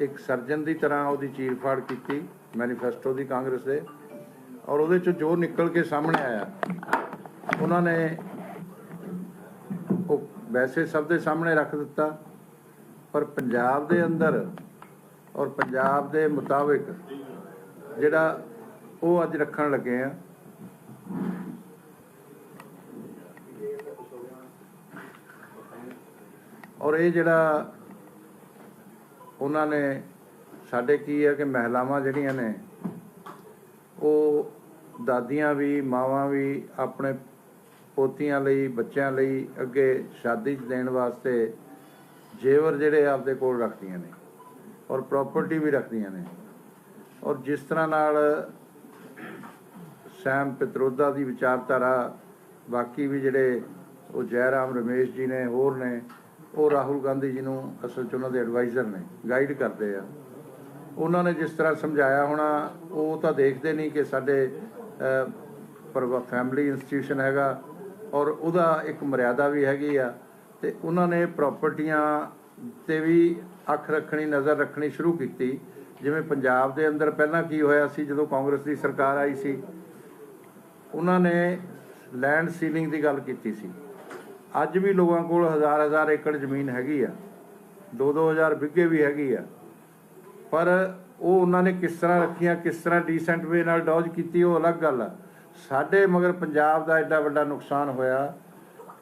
ਇੱਕ ਸਰਜਨ ਦੀ ਤਰ੍ਹਾਂ ਉਹਦੀ ਚੀਰਫਾੜ ਕੀਤੀ ਮੈਨੀਫੈਸਟੋ ਦੀ ਕਾਂਗਰਸ ਦੇ ਔਰ ਉਹਦੇ ਚ ਜੋ ਨਿਕਲ ਕੇ ਸਾਹਮਣੇ ਆਇਆ, ਉਹਨਾਂ ਨੇ ਉਹ ਵੈਸੇ ਸਭ ਦੇ ਸਾਹਮਣੇ ਰੱਖ ਦਿੱਤਾ, ਪਰ ਪੰਜਾਬ ਦੇ ਅੰਦਰ ਔਰ ਪੰਜਾਬ ਦੇ ਮੁਤਾਬਿਕ ਜਿਹੜਾ ਉਹ ਅੱਜ ਰੱਖਣ ਲੱਗੇ ਆ, ਔਰ ਇਹ ਜਿਹੜਾ ਉਹਨਾਂ ਨੇ ਸਾਡੇ ਕੀ ਹੈ ਕਿ ਮਹਿਲਾਵਾਂ ਜਿਹੜੀਆਂ ਨੇ, ਉਹ ਦਾਦੀਆਂ ਵੀ, ਮਾਵਾਂ ਵੀ ਆਪਣੇ ਪੋਤੀਆਂ ਲਈ, ਬੱਚਿਆਂ ਲਈ ਅੱਗੇ ਸ਼ਾਦੀ 'ਚ ਦੇਣ ਵਾਸਤੇ ਜੇਵਰ ਜਿਹੜੇ ਆਪਦੇ ਕੋਲ ਰੱਖਦੀਆਂ ਨੇ ਔਰ ਪ੍ਰਾਪਰਟੀ ਵੀ ਰੱਖਦੀਆਂ ਨੇ। ਔਰ ਜਿਸ ਤਰ੍ਹਾਂ ਨਾਲ ਸੈਮ ਪਿਤਰੋਦਾ ਦੀ ਵਿਚਾਰਧਾਰਾ, ਬਾਕੀ ਵੀ ਜਿਹੜੇ ਉਹ ਜੈਰਾਮ ਰਮੇਸ਼ ਜੀ ਨੇ, ਹੋਰ ਨੇ ਉਹ ਰਾਹੁਲ ਗਾਂਧੀ ਜੀ ਨੂੰ ਅਸਲ 'ਚ ਉਹਨਾਂ ਦੇ ਐਡਵਾਈਜ਼ਰ ਨੇ ਗਾਈਡ ਕਰਦੇ ਆ। ਉਹਨਾਂ ਨੇ ਜਿਸ ਤਰ੍ਹਾਂ ਸਮਝਾਇਆ ਹੋਣਾ, ਉਹ ਤਾਂ ਦੇਖਦੇ ਨਹੀਂ ਕਿ ਸਾਡੇ ਪਰ ਫੈਮਿਲੀ ਇੰਸਟੀਟਿਊਸ਼ਨ ਹੈਗਾ ਔਰ ਉਹਦਾ ਇੱਕ ਮਰਿਆਦਾ ਵੀ ਹੈਗੀ ਆ ਤੇ ਉਹਨਾਂ ਨੇ ਪ੍ਰਾਪਰਟੀਆਂ ਤੇ ਵੀ ਅੱਖ ਰੱਖਣੀ, ਨਜ਼ਰ ਰੱਖਣੀ ਸ਼ੁਰੂ ਕੀਤੀ। ਜਿਵੇਂ ਪੰਜਾਬ ਦੇ ਅੰਦਰ ਪਹਿਲਾਂ ਕੀ ਹੋਇਆ ਸੀ, ਜਦੋਂ ਕਾਂਗਰਸ ਦੀ ਸਰਕਾਰ ਆਈ ਸੀ, ਉਹਨਾਂ ਨੇ ਲੈਂਡ ਸੀਲਿੰਗ ਦੀ ਗੱਲ ਕੀਤੀ ਸੀ। ਅੱਜ ਵੀ ਲੋਕਾਂ ਕੋਲ ਹਜ਼ਾਰ ਹਜ਼ਾਰ ਏਕੜ ਜ਼ਮੀਨ ਹੈਗੀ ਆ। 2-2000 ਬਿੱਗੇ ਵੀ ਹੈਗੀ ਆ। ਪਰ ਉਹ ਉਹਨਾਂ ਨੇ ਕਿਸ ਤਰ੍ਹਾਂ ਰੱਖੀਆਂ, ਕਿਸ ਤਰ੍ਹਾਂ ਡੀਸੈਂਟ ਵੇ ਨਾਲ ਡੌਜ ਕੀਤੀ, ਉਹ ਅਲੱਗ ਗੱਲ ਆ। ਸਾਡੇ ਮਗਰ ਪੰਜਾਬ ਦਾ ਐਡਾ ਵੱਡਾ ਨੁਕਸਾਨ ਹੋਇਆ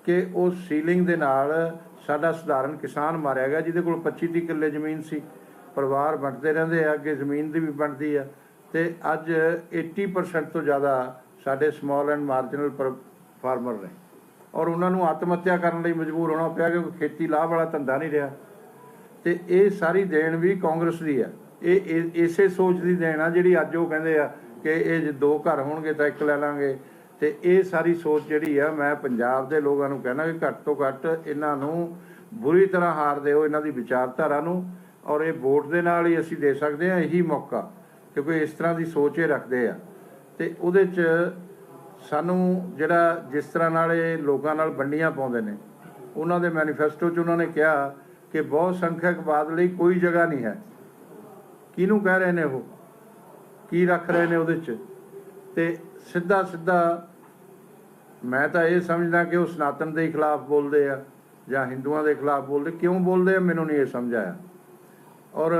ਕਿ ਉਹ ਸੀਲਿੰਗ ਦੇ ਨਾਲ ਸਾਡਾ ਸਧਾਰਨ ਕਿਸਾਨ ਮਾਰਿਆ ਗਿਆ, ਜਿਹਦੇ ਕੋਲ 25 30 ਕਿੱਲੇ ਜ਼ਮੀਨ ਸੀ। ਪਰਿਵਾਰ ਵੰਡਦੇ ਰਹਿੰਦੇ ਆ, ਅੱਗੇ ਜ਼ਮੀਨ ਦੀ ਵੀ ਬਣਦੀ ਆ। ਤੇ ਅੱਜ 80% ਤੋਂ ਜ਼ਿਆਦਾ ਸਾਡੇ ਸਮਾਲ ਐਂਡ ਮਾਰਜਨਲ ਫਾਰਮਰ ਨੇ। ਔਰ ਉਹਨਾਂ ਨੂੰ ਆਤਮ ਹੱਤਿਆ ਕਰਨ ਲਈ ਮਜਬੂਰ ਹੋਣਾ ਪਿਆ ਕਿਉਂਕਿ ਖੇਤੀ ਲਾਭ ਵਾਲਾ ਧੰਦਾ ਨਹੀਂ ਰਿਹਾ। ਤੇ ਇਹ ਸਾਰੀ ਦੇਣ ਵੀ ਕਾਂਗਰਸ ਦੀ ਆ। ਇਹ ਇਸੇ ਸੋਚ ਦੀ ਦੇਣ ਆ ਜਿਹੜੀ ਅੱਜ ਉਹ ਕਹਿੰਦੇ ਆ ਕਿ ਇਹ ਜੇ ਦੋ ਘਰ ਹੋਣਗੇ ਤਾਂ ਇੱਕ ਲੈ ਲਾਂਗੇ। ਤੇ ਇਹ ਸਾਰੀ ਸੋਚ ਜਿਹੜੀ ਆ, ਮੈਂ ਪੰਜਾਬ ਦੇ ਲੋਕਾਂ ਨੂੰ ਕਹਿਣਾ ਕਿ ਘੱਟ ਤੋਂ ਘੱਟ ਇਹਨਾਂ ਨੂੰ ਬੁਰੀ ਤਰ੍ਹਾਂ ਹਾਰ ਦਿਓ ਇਹਨਾਂ ਦੀ ਵਿਚਾਰਧਾਰਾ ਨੂੰ। ਔਰ ਇਹ ਵੋਟ ਦੇ ਨਾਲ ਹੀ ਅਸੀਂ ਦੇ ਸਕਦੇ ਹਾਂ, ਇਹੀ ਮੌਕਾ। ਕਿਉਂਕਿ ਇਸ ਤਰ੍ਹਾਂ ਦੀ ਸੋਚ ਇਹ ਰੱਖਦੇ ਆ। ਤੇ ਉਹਦੇ 'ਚ ਸਾਨੂੰ ਜਿਹੜਾ ਜਿਸ ਤਰ੍ਹਾਂ ਨਾਲ ਇਹ ਲੋਕਾਂ ਨਾਲ ਵੰਡੀਆਂ ਪਾਉਂਦੇ ਨੇ, ਉਹਨਾਂ ਦੇ ਮੈਨੀਫੈਸਟੋ 'ਚ ਉਹਨਾਂ ਨੇ ਕਿਹਾ ਕਿ ਬਹੁਤ ਸੰਖਿਅਕਵਾਦ ਲਈ ਕੋਈ ਜਗ੍ਹਾ ਨਹੀਂ ਹੈ। ਕਿਹਨੂੰ ਕਹਿ ਰਹੇ ਨੇ ਉਹ? ਕੀ ਰੱਖ ਰਹੇ ਨੇ ਉਹਦੇ 'ਚ? ਤੇ ਸਿੱਧਾ ਸਿੱਧਾ ਮੈਂ ਤਾਂ ਇਹ ਸਮਝਦਾ ਕਿ ਉਹ ਸਨਾਤਨ ਦੇ ਖਿਲਾਫ ਬੋਲਦੇ ਆ ਜਾਂ ਹਿੰਦੂਆਂ ਦੇ ਖਿਲਾਫ ਬੋਲਦੇ, ਕਿਉਂ ਬੋਲਦੇ ਆ ਮੈਨੂੰ ਨਹੀਂ ਇਹ ਸਮਝ ਆਇਆ। ਔਰ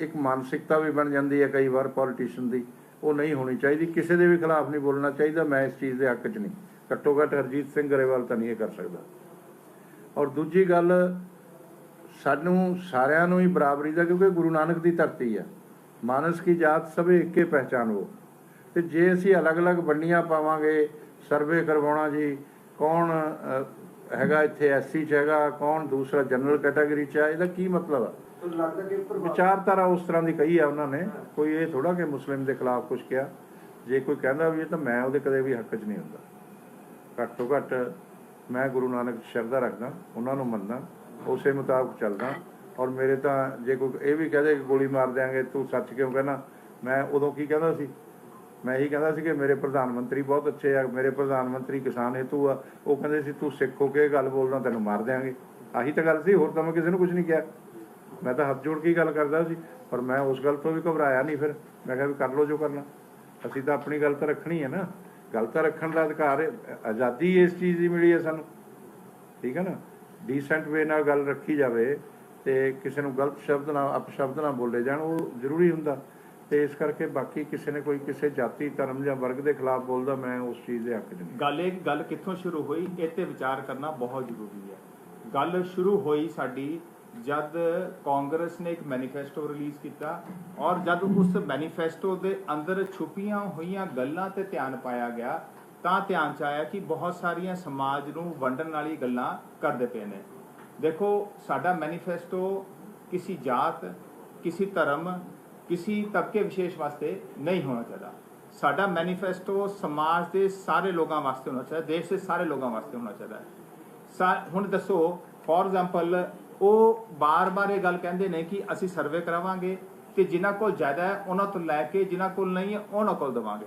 ਇੱਕ ਮਾਨਸਿਕਤਾ ਵੀ ਬਣ ਜਾਂਦੀ ਹੈ ਕਈ ਵਾਰ ਪੋਲੀਟੀਸ਼ੀਅਨ ਦੀ। ਉਹ ਨਹੀਂ ਹੋਣੀ ਚਾਹੀਦੀ। ਕਿਸੇ ਦੇ ਵੀ ਖਿਲਾਫ ਨਹੀਂ ਬੋਲਣਾ ਚਾਹੀਦਾ। ਮੈਂ ਇਸ ਚੀਜ਼ ਦੇ ਹੱਕ 'ਚ ਨਹੀਂ। ਘੱਟੋ ਘੱਟ ਹਰਜੀਤ ਸਿੰਘ ਗਰੇਵਾਲ ਤਾਂ ਨਹੀਂ ਇਹ ਕਰ ਸਕਦਾ। ਔਰ ਦੂਜੀ ਗੱਲ, ਸਾਨੂੰ ਸਾਰਿਆਂ ਨੂੰ ਹੀ ਬਰਾਬਰੀ ਦਾ, ਕਿਉਂਕਿ ਗੁਰੂ ਨਾਨਕ ਦੀ ਧਰਤੀ ਆ। ਮਾਨਸ ਕੀ ਜਾਤ ਸਭੇ ਇੱਕੇ ਪਹਿਚਾਨੋ ਤੇ ਜੇ ਅਸੀਂ ਅਲੱਗ-ਅਲੱਗ ਵੰਡੀਆਂ ਪਾਵਾਂਗੇ, ਸਰਵੇ ਕਰਵਾਉਣਾ ਜੀ, ਕੌਣ ਹੈਗਾ ਇੱਥੇ ਐਸਸੀ ਚ ਹੈਗਾ, ਕੌਣ ਦੂਸਰਾ ਜਨਰਲ ਕੈਟਾਗਰੀ ਚ ਆ, ਇਹਦਾ ਕੀ ਮਤਲਬ ਆ? ਲੱਗਦਾ ਕਿ ਵਿਚਾਰਧਾਰਾ ਉਸ ਤਰ੍ਹਾਂ ਦੀ ਕਹੀ ਆ ਉਹਨਾਂ ਨੇ। ਕੋਈ ਇਹ ਥੋੜਾ ਕਿ ਮੁਸਲਿਮ ਦੇ ਖਿਲਾਫ ਕੁਝ ਕਿਹਾ। ਜੇ ਕੋਈ ਕਹਿੰਦਾ ਵੀ ਇਹ ਤਾਂ ਮੈਂ ਉਹਦੇ ਕਦੇ ਵੀ ਹੱਕ 'ਚ ਨਹੀਂ ਹੁੰਦਾ। ਘੱਟ ਤੋਂ ਘੱਟ ਮੈਂ ਗੁਰੂ ਨਾਨਕ ਸ਼ਰਧਾ ਰੱਖਦਾ, ਉਹਨਾਂ ਨੂੰ ਮੰਨਦਾ, ਉਸੇ ਮੁਤਾਬਕ ਚੱਲਦਾ। ਔਰ ਮੇਰੇ ਤਾਂ ਜੇ ਕੋਈ ਇਹ ਵੀ ਕਹਦੇ ਕਿ ਗੋਲੀ ਮਾਰ ਦਿਆਂਗੇ, ਤੂੰ ਸੱਚ ਕਿਉਂ ਕਹਿੰਦਾ? ਮੈਂ ਉਦੋਂ ਕੀ ਕਹਿੰਦਾ ਸੀ? ਮੈਂ ਇਹੀ ਕਹਿੰਦਾ ਸੀ ਕਿ ਮੇਰੇ ਪ੍ਰਧਾਨ ਮੰਤਰੀ ਬਹੁਤ ਅੱਛੇ ਆ, ਮੇਰੇ ਪ੍ਰਧਾਨ ਮੰਤਰੀ ਕਿਸਾਨ ਹੇਤੂ ਆ। ਉਹ ਕਹਿੰਦੇ ਸੀ, ਤੂੰ ਸਿੱਖ ਹੋ ਕੇ ਇਹ ਗੱਲ ਬੋਲਦਾ, ਤੈਨੂੰ ਮਾਰ ਦਿਆਂਗੇ। ਆਹੀ ਤਾਂ ਗੱਲ ਸੀ, ਹੋਰ ਤਾਂ ਮੈਂ ਕਿਸੇ ਨੂੰ ਕੁਝ ਨਹੀਂ ਕਿਹਾ। ਮੈਂ ਤਾਂ ਹੱਥ ਜੋੜ ਕੇ ਗੱਲ ਕਰਦਾ ਸੀ, ਪਰ ਮੈਂ ਉਸ ਗੱਲ ਤੋਂ ਵੀ ਘਬਰਾਇਆ ਨਹੀਂ ਫਿਰ। ਮੈਂ ਕਿਹਾ ਵੀ ਕਰ ਲਓ ਜੋ ਕਰਨਾ। ਅਸੀਂ ਤਾਂ ਆਪਣੀ ਗੱਲ ਤਾਂ ਰੱਖਣੀ ਹੈ ਨਾ। ਗੱਲ ਤਾਂ ਰੱਖਣ ਦਾ ਅਧਿਕਾਰ ਹੈ। ਆਜ਼ਾਦੀ ਇਸ ਚੀਜ਼ ਦੀ ਮਿਲੀ ਹੈ ਸਾਨੂੰ। ਠੀਕ ਹੈ ਨਾ? ਡੀਸੈਂਟ ਵੇ ਨਾਲ ਗੱਲ ਰੱਖੀ ਜਾਵੇ ਤੇ ਕਿਸੇ ਨੂੰ ਗਲਤ ਸ਼ਬਦ ਨਾਲ, ਅਪਸ਼ਬਦ ਨਾਲ ਬੋਲੇ ਜਾਣ, ਉਹ ਜ਼ਰੂਰੀ ਹੁੰਦਾ। ਤੇ ਇਸ ਕਰਕੇ ਬਾਕੀ ਕਿਸੇ ਨੇ ਕੋਈ ਕਿਸੇ ਜਾਤੀ, ਧਰਮ ਜਾਂ ਵਰਗ ਦੇ ਖਿਲਾਫ ਬੋਲਦਾ, ਮੈਂ ਉਸ ਚੀਜ਼ ਦੇ ਹੱਕ 'ਚ ਨਹੀਂ। ਗੱਲ ਇਹ, ਗੱਲ ਕਿੱਥੋਂ ਸ਼ੁਰੂ ਹੋਈ? ਇਹ ਤੇ ਵਿਚਾਰ ਕਰਨਾ ਬਹੁਤ ਜ਼ਰੂਰੀ ਹੈ। ਗੱਲ ਸ਼ੁਰੂ ਹੋਈ ਸਾਡੀ ਜਦ ਕਾਂਗਰਸ ਨੇ ਇੱਕ ਮੈਨੀਫੈਸਟੋ ਰਿਲੀਜ਼ ਕੀਤਾ ਔਰ ਜਦ ਉਸ ਮੈਨੀਫੈਸਟੋ ਦੇ ਅੰਦਰ ਛੁਪੀਆਂ ਹੋਈਆਂ ਗੱਲਾਂ ਤੇ ਧਿਆਨ ਪਾਇਆ ਗਿਆ, ਤਾਂ ਧਿਆਨ ਚ ਆਇਆ ਕਿ ਬਹੁਤ ਸਾਰੀਆਂ ਸਮਾਜ ਨੂੰ ਵੰਡਣ ਵਾਲੀ ਗੱਲਾਂ ਕਰਦੇ ਪਏ ਨੇ। ਦੇਖੋ, ਸਾਡਾ ਮੈਨੀਫੈਸਟੋ ਕਿਸੇ ਜਾਤ, ਕਿਸੇ ਧਰਮ, ਕਿਸੇ ਤਬਕੇ ਵਿਸ਼ੇਸ਼ ਵਾਸਤੇ ਨਹੀਂ ਹੋਣਾ ਚਾਹੀਦਾ। ਸਾਡਾ ਮੈਨੀਫੈਸਟੋ ਸਮਾਜ ਦੇ ਸਾਰੇ ਲੋਕਾਂ ਵਾਸਤੇ ਹੋਣਾ ਚਾਹੀਦਾ, ਦੇਸ਼ ਦੇ ਸਾਰੇ ਲੋਕਾਂ ਵਾਸਤੇ ਹੋਣਾ ਚਾਹੀਦਾ। ਹੈ ਹੁਣ ਦੱਸੋ ਫੋਰ ਐਗਜ਼ਾਮਪਲ ਉਹ ਬਾਰ-ਬਾਰ ਇਹ ਗੱਲ ਕਹਿੰਦੇ ਨੇ ਕਿ ਅਸੀਂ ਸਰਵੇ ਕਰਾਵਾਂਗੇ ਤੇ ਜਿਨ੍ਹਾਂ ਕੋਲ ਜ਼ਿਆਦਾ ਹੈ, ਉਹਨਾਂ ਤੋਂ ਲੈ ਕੇ ਜਿਨ੍ਹਾਂ ਕੋਲ ਨਹੀਂ ਹੈ, ਉਹਨਾਂ ਕੋਲ ਦਵਾਂਗੇ।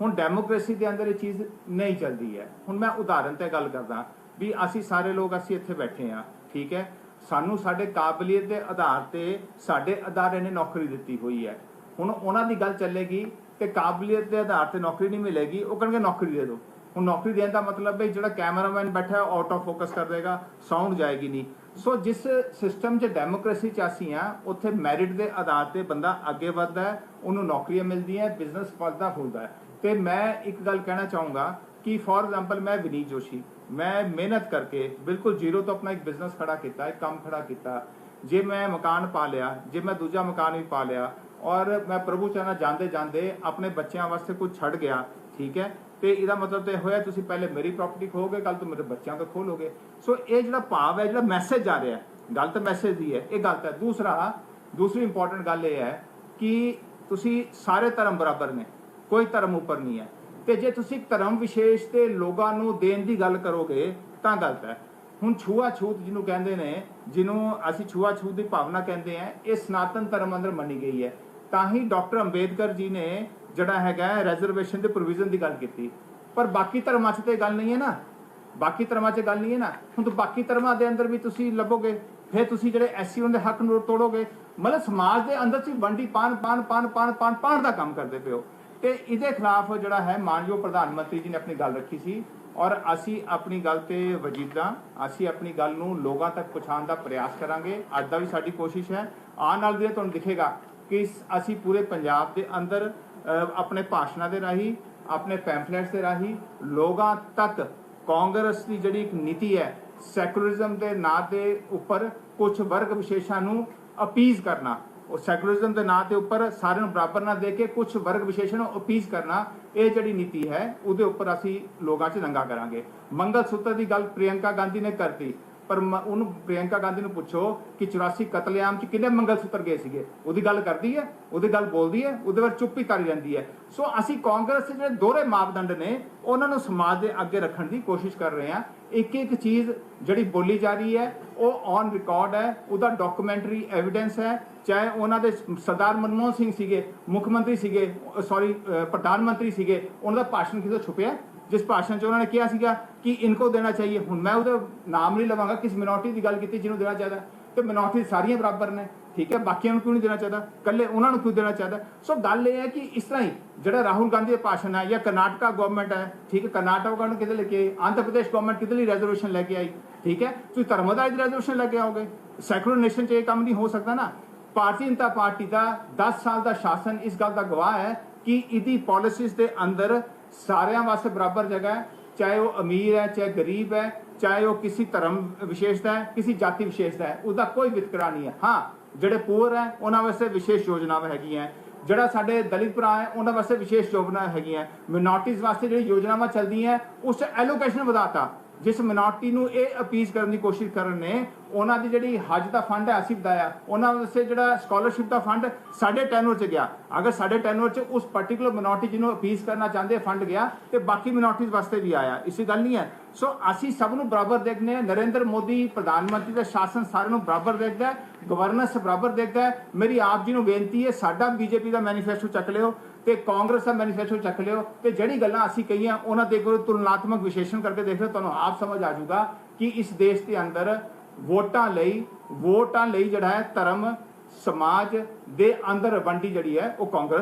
ਹੁਣ ਡੈਮੋਕ੍ਰੇਸੀ ਦੇ ਅੰਦਰ ਇਹ ਚੀਜ਼ ਨਹੀਂ ਚੱਲਦੀ ਹੈ। ਹੁਣ ਮੈਂ ਉਦਾਹਰਨ ਤੇ ਗੱਲ ਕਰਦਾ ਵੀ ਅਸੀਂ ਸਾਰੇ ਲੋਕ ਅਸੀਂ ਇੱਥੇ ਬੈਠੇ ਆ ਠੀਕ ਹੈ? ਸਾਨੂੰ ਸਾਡੇ ਕਾਬਲੀਅਤ ਦੇ ਆਧਾਰ ਤੇ ਸਾਡੇ ਅਦਾਰੇ ਨੇ ਨੌਕਰੀ ਦਿੱਤੀ ਹੋਈ ਹੈ। ਹੁਣ ਉਹਨਾਂ ਦੀ ਗੱਲ ਚੱਲੇਗੀ ਤੇ ਕਾਬਲੀਅਤ ਦੇ ਆਧਾਰ ਤੇ ਨੌਕਰੀ ਨਹੀਂ ਮਿਲੇਗੀ, ਉਹ ਕਹਿਣਗੇ ਨੌਕਰੀ ਦੇ ਦਿਓ। ਹੁਣ ਨੌਕਰੀ ਦੇਣ ਦਾ ਮਤਲਬ ਹੈ ਜਿਹੜਾ ਕੈਮਰਾਮੈਨ ਬੈਠਾ ਹੈ ਆਊਟ ਆਫ ਫੋਕਸ ਕਰ ਦੇਗਾ ਸਾਊਂਡ ਜਾਏਗੀ ਨਹੀਂ। ਸੋ ਜਿਸ ਸਿਸਟਮ 'ਚ ਡੈਮੋਕ੍ਰੇਸੀ 'ਚ ਅਸੀਂ ਆ ਉੱਥੇ ਮੈਰਿਟ ਦੇ ਆਧਾਰ ਤੇ ਬੰਦਾ ਅੱਗੇ ਵੱਧਦਾ ਹੈ, ਉਹਨੂੰ ਨੌਕਰੀਆਂ ਮਿਲਦੀਆਂ ਬਿਜ਼ਨਸ ਵੱਧਦਾ ਫੁੱਲਦਾ ਹੈ। ਤੇ ਮੈਂ ਇੱਕ ਗੱਲ ਕਹਿਣਾ ਚਾਹੂੰਗਾ ਕਿ ਫੋਰ ਐਗਜ਼ਾਮਪਲ ਮੈਂ ਵਿਨੀਤ ਜੋਸ਼ੀ, ਮੈਂ ਮਿਹਨਤ ਕਰਕੇ ਬਿਲਕੁਲ ਜ਼ੀਰੋ ਤੋਂ ਆਪਣਾ ਇੱਕ ਬਿਜ਼ਨਸ ਖੜਾ ਕੀਤਾ, ਇੱਕ ਕੰਮ ਖੜਾ ਕੀਤਾ। ਜੇ ਮੈਂ ਮਕਾਨ ਪਾ ਲਿਆ, ਜੇ ਮੈਂ ਦੂਜਾ ਮਕਾਨ ਵੀ ਪਾ ਲਿਆ, ਔਰ ਮੈਂ ਪ੍ਰਭੂ ਚਾਹਨਾ ਜਾਂਦੇ ਜਾਂਦੇ ਆਪਣੇ ਬੱਚਿਆਂ ਵਾਸਤੇ ਕੁਝ ਛੱਡ ਗਿਆ, ਠੀਕ ਹੈ ਤੇ ਇਹਦਾ ਮਤਲਬ ਤੇ ਹੋਇਆ ਤੁਸੀਂ ਪਹਿਲੇ ਮੇਰੀ ਪ੍ਰਾਪਰਟੀ ਖੋਗੇ ਕੱਲ ਤੋਂ ਮੇਰੇ ਬੱਚਿਆਂ ਤੋਂ ਖੋਲੋਗੇ। ਸੋ ਇਹ ਜਿਹੜਾ ਭਾਵ ਹੈ, ਜਿਹੜਾ ਮੈਸੇਜ ਆ ਰਿਹਾ ਗਲਤ ਮੈਸੇਜ ਦੀ ਹੈ, ਇਹ ਗਲਤ ਹੈ। ਦੂਸਰਾ, ਦੂਸਰੀ ਇੰਪੋਰਟੈਂਟ ਗੱਲ ਇਹ ਹੈ ਕਿ ਤੁਸੀਂ ਸਾਰੇ ਧਰਮ ਬਰਾਬਰ ਨੇ, ਕੋਈ ਧਰਮ ਉੱਪਰ ਨਹੀਂ ਹੈ। ਤੇ ਜੇ ਤੁਸੀਂ ਧਰਮ ਵਿਸ਼ੇਸ਼ ਤੇ ਲੋਕਾਂ ਨੂੰ ਦੇਣ ਦੀ ਗੱਲ ਕਰੋਗੇ, ਤਾਂ ਗਲਤ ਹੈ। ਹੁਣ ਛੂਆ-ਛੂਤ ਜਿਹਨੂੰ ਕਹਿੰਦੇ ਨੇ, ਜਿਹਨੂੰ ਅਸੀਂ ਛੂਆ-ਛੂਤ ਦੀ ਭਾਵਨਾ ਕਹਿੰਦੇ ਆ ਇਹ ਸਨਾਤਨ ਧਰਮ ਅੰਦਰ ਮੰਨੀ ਗਈ ਹੈ। ਤਾਂ ਹੀ ਡਾਕਟਰ ਅੰਬੇਦਕਰ ਜੀ ਨੇ ਜਿਹੜਾ ਹੈਗਾ ਰਿਜ਼ਰਵੇਸ਼ਨ ਦੇ ਪ੍ਰੋਵੀਜ਼ਨ ਦੀ ਗੱਲ ਕੀਤੀ। ਪਰ ਬਾਕੀ ਧਰਮਾਂ 'ਚ ਤੇ ਗੱਲ ਨਹੀਂ ਹੈ ਨਾ। ਬਾਕੀ ਧਰਮਾਂ 'ਚ ਗੱਲ ਨਹੀਂ ਹੈ ਨਾ। ਹੁਣ ਤਾਂ ਬਾਕੀ ਧਰਮਾਂ ਦੇ ਅੰਦਰ ਵੀ ਤੁਸੀਂ ਲੱਭੋਗੇ, ਫਿਰ ਤੁਸੀਂ ਜਿਹੜੇ ਐਸਸੀ ਦੇ ਹੱਕ ਨੂੰ ਤੋੜੋਗੇ, ਮਤਲਬ ਸਮਾਜ ਦੇ ਅੰਦਰ ਤੁਸੀਂ ਵੰਡੀ ਪਾਨ ਪਾਨ ਪਾਨ ਪਾਨ ਪਾਨ ਪਾਨ ਦਾ ਕੰਮ ਕਰਦੇ ਪਿਓ ਤੇ ਇਹਦੇ ਖਿਲਾਫ ਜਿਹੜਾ ਹੈ ਮਾਨਯੋਗ ਪ੍ਰਧਾਨ ਮੰਤਰੀ ਜੀ ਨੇ ਆਪਣੀ ਗੱਲ ਰੱਖੀ ਸੀ ਔਰ ਅਸੀਂ ਆਪਣੀ ਗੱਲ ਤੇ ਵਜੀਦਾ ਅਸੀਂ ਆਪਣੀ ਗੱਲ ਨੂੰ ਲੋਕਾਂ ਤੱਕ ਪਹੁੰਚਾਉਣ ਦਾ ਪ੍ਰਯਾਸ ਕਰਾਂਗੇ। ਅੱਜ ਦਾ ਵੀ ਸਾਡੀ ਕੋਸ਼ਿਸ਼ ਹੈ। ਆਉਣ ਨਾਲ ਦਿਨ ਤੁਹਾਨੂੰ ਦਿਖੇਗਾ ਕਿ ਅਸੀਂ ਪੂਰੇ ਪੰਜਾਬ ਦੇ ਅੰਦਰ ਆਪਣੇ ਭਾਸ਼ਣਾਂ ਦੇ ਰਾਹੀਂ, ਆਪਣੇ ਪੈਂਫਲੇਟਸ ਦੇ ਰਾਹੀਂ ਲੋਕਾਂ ਤੱਕ ਕਾਂਗਰਸ ਦੀ ਜਿਹੜੀ ਇੱਕ ਨੀਤੀ ਹੈ ਸੈਕੂਲਰਿਜ਼ਮ ਦੇ ਨਾਂ ਦੇ ਉੱਪਰ ਕੁਝ ਵਰਗ ਵਿਸ਼ੇਸ਼ਾਂ ਨੂੰ ਅਪੀਜ਼ ਕਰਨਾ, ਉਹ ਸੈਕੂਲਰਿਜ਼ਮ ਦੇ ਨਾਂ ਦੇ ਉੱਪਰ ਸਾਰਿਆਂ ਨੂੰ ਬਰਾਬਰ ਨਾ ਦੇ ਕੇ ਕੁਝ ਵਰਗ ਵਿਸ਼ੇਸ਼ਾਂ ਨੂੰ ਅਪੀਜ਼ ਕਰਨਾ, ਇਹ ਜਿਹੜੀ ਨੀਤੀ ਹੈ, ਉਹਦੇ ਉੱਪਰ ਅਸੀਂ ਲੋਕਾਂ 'ਚ ਦੰਗਾ ਕਰਾਂਗੇ। ਮੰਗਲ ਸੂਤਰ ਦੀ ਗੱਲ ਪ੍ਰਿਯੰਕਾ ਗਾਂਧੀ ਨੇ ਕਰਤੀ। ਪਰ ਮ- ਉਹਨੂੰ ਪ੍ਰਿਯੰਕਾ ਗਾਂਧੀ ਨੂੰ ਪੁੱਛੋ ਕਿ 84 ਕਤਲੇਆਮ 'ਚ ਕਿੰਨੇ ਮੰਗਲ ਸੂਤਰ ਗਏ ਸੀਗੇ? ਉਹਦੀ ਗੱਲ ਕਰਦੀ ਹੈ, ਉਹਦੀ ਗੱਲ ਬੋਲਦੀ ਹੈ, ਉਹਦੇ ਬਾਰੇ ਚੁੱਪ ਹੀ ਕਰੀ ਰਹਿੰਦੀ ਹੈ। ਸੋ ਅਸੀਂ ਕਾਂਗਰਸ ਦੇ ਜਿਹੜੇ ਦੋਹਰੇ ਮਾਪਦੰਡ ਨੇ, ਉਹਨਾਂ ਨੂੰ ਸਮਾਜ ਦੇ ਅੱਗੇ ਰੱਖਣ ਦੀ ਕੋਸ਼ਿਸ਼ ਕਰ ਰਹੇ ਹਾਂ। ਇੱਕ ਇੱਕ ਚੀਜ਼ ਜਿਹੜੀ ਬੋਲੀ ਜਾ ਰਹੀ ਹੈ, ਉਹ ਔਨ ਰਿਕਾਰਡ ਹੈ, ਉਹਦਾ ਡਾਕੂਮੈਂਟਰੀ ਐਵੀਡੈਂਸ ਹੈ, ਚਾਹੇ ਉਹਨਾਂ ਦੇ ਸਰਦਾਰ ਮਨਮੋਹਨ ਸਿੰਘ ਸੀਗੇ, ਮੁੱਖ ਮੰਤਰੀ ਸੀਗੇ ਸੌਰੀ ਪ੍ਰਧਾਨ ਮੰਤਰੀ ਸੀਗੇ, ਉਹਨਾਂ ਦਾ ਭਾਸ਼ਣ ਕਿਸੇ ਤੋਂ ਛੁਪਿਆ? ਜਿਸ ਭਾਸ਼ਣ 'ਚ ਉਹਨਾਂ ਨੇ ਕਿਹਾ ਸੀਗਾ ਕਿ ਇਨਕੋ ਦੇਣਾ ਚਾਹੀਏ। ਹੁਣ ਮੈਂ ਉਹਦਾ ਨਾਮ ਨਹੀਂ ਲਵਾਂਗਾ, ਕਿਸ ਮਿਨੋਰਟੀ ਦੀ ਗੱਲ ਕੀਤੀ, ਜਿਹਨੂੰ ਦੇਣਾ ਚਾਹੀਦਾ। ਤੇ ਮਿਨੋਰਟੀ ਸਾਰੀਆਂ ਬਰਾਬਰ ਨੇ, ਠੀਕ ਹੈ? ਬਾਕੀਆਂ ਨੂੰ ਕਿਉਂ ਨਹੀਂ ਦੇਣਾ ਚਾਹੀਦਾ? ਕੱਲੇ ਉਹਨਾਂ ਨੂੰ ਕਿਉਂ ਦੇਣਾ ਚਾਹੀਦਾ? ਸੋ ਗੱਲ ਇਹ ਹੈ ਕਿ ਇਸ ਤਰ੍ਹਾਂ ਹੀ ਜਿਹੜਾ ਰਾਹੁਲ ਗਾਂਧੀ ਦਾ ਭਾਸ਼ਣ ਹੈ ਜਾਂ ਕਰਨਾਟਕਾ ਗਵਰਨਮੈਂਟ ਹੈ, ਠੀਕ ਹੈ? ਕਰਨਾਟਕਾ ਨੂੰ ਕਿਤੇ ਲੈ ਕੇ ਆਈ? ਆਂਧਰਾ ਪ੍ਰਦੇਸ਼ ਗਵਰਨਮੈਂਟ ਕਿਤੇ ਲਈ ਰੈਜ਼ਰਵੇਸ਼ਨ ਲੈ ਕੇ ਆਈ? ਠੀਕ ਹੈ? ਤੁਸੀਂ ਧਰਮ ਦਾ ਰੈਜ਼ਰਵੇਸ਼ਨ ਲੈ ਕੇ ਆਓਗੇ। ਸੈਕੂਲਰ ਨੇਸ਼ਨ 'ਚ ਇਹ ਕੰਮ ਨਹੀਂ ਹੋ ਸਕਦਾ ਨਾ। ਭਾਰਤੀ ਜਨਤਾ ਪਾਰਟੀ ਦਾ 10 ਸਾਲ ਦਾ ਸ਼ਾਸਨ ਇਸ ਗੱਲ ਦਾ ਗਵਾਹ ਹੈ ਕਿ ਇਹਦੀ ਪਾਲਿਸੀਜ਼ ਦੇ ਅੰਦਰ ਸਾਰਿਆਂ ਵਾਸਤੇ ਬਰਾਬਰ ਜਗ੍ਹਾ ਹੈ। ਚਾਹੇ ਉਹ ਅਮੀਰ ਹੈ, ਚਾਹੇ ਗਰੀਬ ਹੈ, ਚਾਹੇ ਉਹ ਕਿਸੇ ਧਰਮ ਵਿਸ਼ੇਸ਼ ਦਾ ਹੈ, ਕਿਸੇ ਜਾਤੀ ਵਿਸ਼ੇਸ਼ ਦਾ ਹੈ, ਉਹਦਾ ਕੋਈ ਵਿਤਕਰਾ ਨਹੀਂ ਹੈ। ਹਾਂ, ਜਿਹੜੇ ਪੂਰ ਹੈ, ਉਹਨਾਂ ਵਾਸਤੇ ਵਿਸ਼ੇਸ਼ ਯੋਜਨਾਵਾਂ ਹੈਗੀਆਂ ਜਿਹੜਾ ਸਾਡੇ ਦਲਿਤ ਭਰਾ ਹੈ, ਉਹਨਾਂ ਵਾਸਤੇ ਵਿਸ਼ੇਸ਼ ਯੋਜਨਾ ਹੈਗੀਆਂ ਮਿਨੋਰਟੀਜ਼ ਵਾਸਤੇ ਜਿਹੜੀ ਯੋਜਨਾਵਾਂ ਚੱਲਦੀਆਂ ਉਸ 'ਚ ਐਲੋਕੇਸ਼ਨ ਵਧਾਤਾ, ਜਿਸ ਮਿਨੋਰਟੀ ਨੂੰ ਇਹ ਅਪੀਜ਼ ਕਰਨ ਦੀ ਕੋਸ਼ਿਸ਼ ਕਰਨ ਨੇ ਉਹਨਾਂ ਦੀ ਜਿਹੜੀ ਹੱਜ ਦਾ ਫੰਡ ਹੈ, ਅਸੀਂ ਵਧਾਇਆ ਉਹਨਾਂ ਵਾਸਤੇ ਜਿਹੜਾ ਸਕਾਲਰਸ਼ਿਪ ਦਾ ਫੰਡ ਸਾਡੇ ਟੈਨੋਰ 'ਚ ਗਿਆ। ਅਗਰ ਸਾਡੇ ਟੈਨੋਰ 'ਚ ਉਸ ਪਾਰਟਿਕੂਲਰ ਮਿਨੋਰਟੀ ਜਿਹਨੂੰ ਅਪੀਸ ਕਰਨਾ ਚਾਹੁੰਦੇ ਫੰਡ ਗਿਆ ਤੇ ਬਾਕੀ ਮਿਨੋਰਟੀਜ਼ ਵਾਸਤੇ ਵੀ ਆਇਆ। ਇਸੇ ਗੱਲ ਨਹੀਂ ਹੈ। ਸੋ ਅਸੀਂ ਸਭ ਨੂੰ ਬਰਾਬਰ ਦੇਖਦੇ ਹਾਂ। ਨਰਿੰਦਰ ਮੋਦੀ ਪ੍ਰਧਾਨ ਮੰਤਰੀ ਦਾ ਸ਼ਾਸਨ ਸਾਰਿਆਂ ਨੂੰ ਬਰਾਬਰ ਦੇਖਦਾ ਹੈ। ਗਵਰਨੈਂਸ ਬਰਾਬਰ ਦੇਖਦਾ ਹੈ। ਮੇਰੀ ਆਪ ਜੀ ਨੂੰ ਬੇਨਤੀ ਹੈ, ਸਾਡਾ ਬੀਜੇਪੀ ਦਾ ਮੈਨੀਫੈਸਟੋ ਚੱਕ ਲਿਓ ਤੇ ਕਾਂਗਰਸ ਦਾ ਮੈਨੀਫੈਸਟੋ ਚੱਕ ਲਿਓ ਤੇ ਜਿਹੜੀ ਗੱਲਾਂ ਅਸੀਂ ਕਹੀਆਂ, ਉਹਨਾਂ ਦੇ ਕੋਲ ਤੁਲਨਾਤਮਕ ਵਿਸ਼ੇਸ਼ਣ ਕਰਕੇ ਦੇਖ ਲਿਓ, ਤੁਹਾਨੂੰ ਆਪ ਸਮਝ ਆ ਜਾਊਗਾ ਕਿ ਇਸ ਦੇਸ਼ ਦੇ ਅੰਦਰ ਵੋਟਾਂ ਲਈ ਵੋਟਾਂ ਲਈ ਜਿਹੜਾ ਹੈ ਧਰਮ, ਸਮਾਜ ਦੇ ਅੰਦਰ ਵੰਡੀ ਜਿਹੜੀ ਹੈ ਉਹ ਕਾਂਗਰਸ